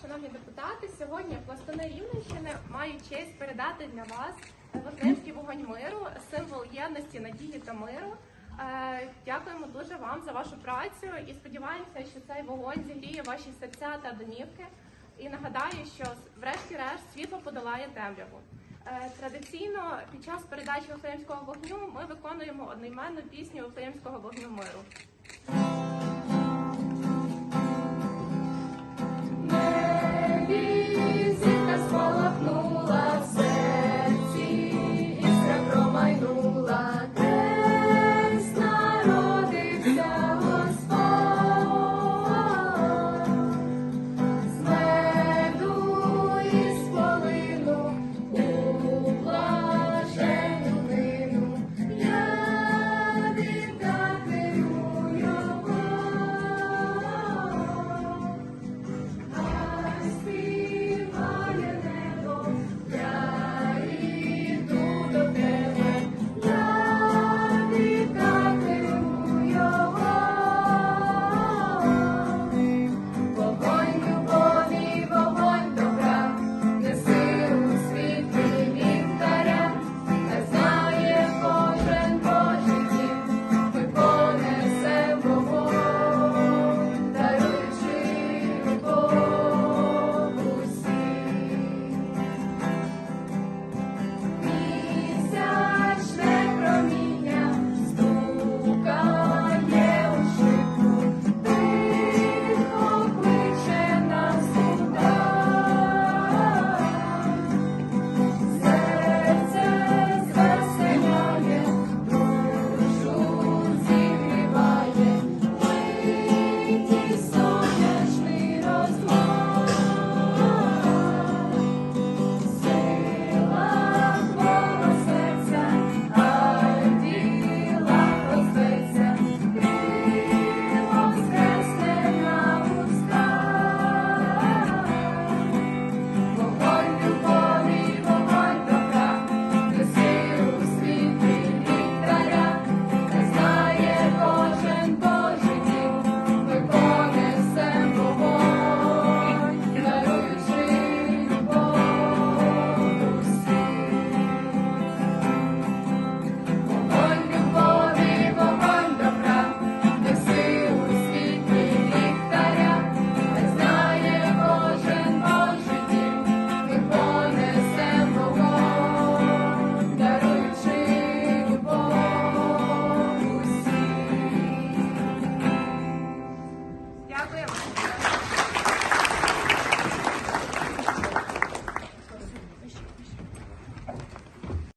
шановні депутати. Сьогодні пластуни Рівненщини мають честь передати для вас е, Вифлеємський вогонь миру, символ єдності, надії та миру. Е, дякуємо дуже вам за вашу працю і сподіваємося, що цей вогонь зігріє ваші серця та домівки. І нагадаю, що врешті-решт світло подолає темряву. Е, традиційно під час передачі Вифлеємського вогню ми виконуємо одноіменну пісню Вифлеємського вогню миру.